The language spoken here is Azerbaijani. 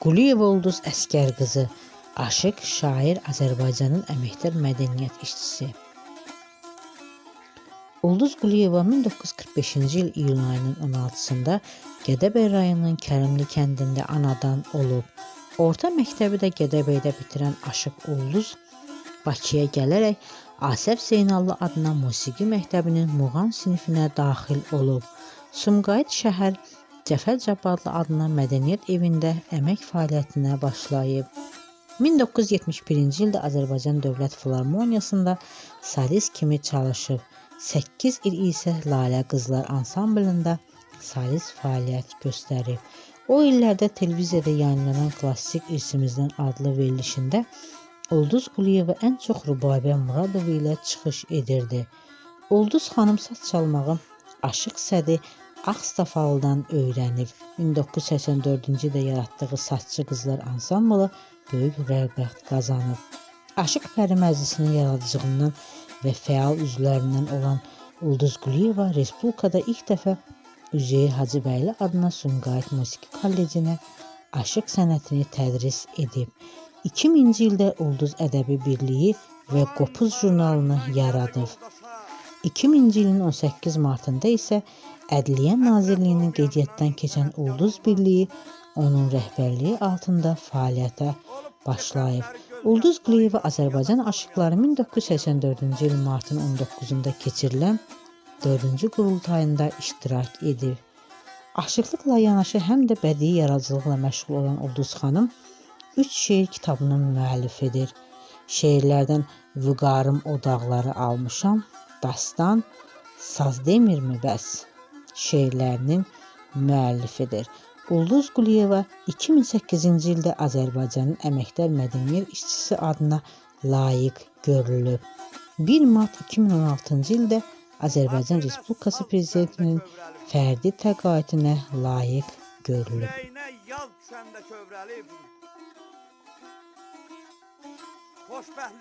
Quliyeva Ulduz Əskər qızı, aşıq, şair, Azərbaycanın əməkdar mədəniyyət işçisi. Ulduz Quliyeva 1945-ci il iyun ayının 16-sında Gədəbəy rayonunun Kərimli kəndində anadan olub. Orta məktəbi də Gədəbəydə bitirən Aşıq Ulduz Bakıya gələrək Asəf Zeynallı adına musiqi məktəbinin muğam sinifinə daxil olub. Sumqayıt şəhər Cəfər Cabbarlı adına mədəniyyət evində əmək fəaliyyətinə başlayıb. 1971-ci ildə Azərbaycan Dövlət Filarmoniyasında solist kimi çalışıb. 8 il isə Lalə Qızlar ansamblında solist fəaliyyət göstərib. O illərdə televiziyada yayınlanan Klassik İrsimizdən adlı verilişində Ulduz Quliyeva ən çox Rübabə Muradova ilə çıxış edirdi. Ulduz xanım saz çalmağı Aşıq Sədi Ağstafalıdan öyrənib. 1984-cü ildə yaratdığı Saççı Qızlar ansamblı böyük rəğbət qazanıb. Aşıq Pəri Məclisinin yaradıcılığından və fəal üzvlərindən olan Ulduz Quliyeva Respublikada ilk dəfə Üzeyir Hacıbəyli adına Sumqayıt Musiqi Kollecinə aşıq sənətini tədris edib. 2000-ci ildə Ulduz Ədəbi Birliyi və Qopuz jurnalını yaradıb. 2000-ci ilin 18 martında isə Ədliyyə Nazirliyinin qeydiyyatdan keçən Ulduz Birliyi onun rəhbərliyi altında fəaliyyətə başlayıb. Ulduz Quliyeva Azərbaycan aşıqları 1984-cü il martın 19-da keçirilən 4-cü qurultayında iştirak edir. Aşıqlıqla yanaşı həm də bədii yaradıcılıqla məşğul olan Ulduz xanım 3 şeir kitabının müəllifidir. Şeirlərdən Vüqarım o dağları almışam, Dastan, Saz demirmi bəs? Şeirlərinin müəllifidir. Ulduz Quliyeva 2008-ci ildə Azərbaycanın əməkdar mədəniyyət işçisi adına layiq görülüb. 1 mart 2016-cı ildə Azərbaycan Respublikası Prezidentinin fərdi təqaüdünə layiq görülüb. Yal düşəndə kövrəlib. Xoşbəxtlik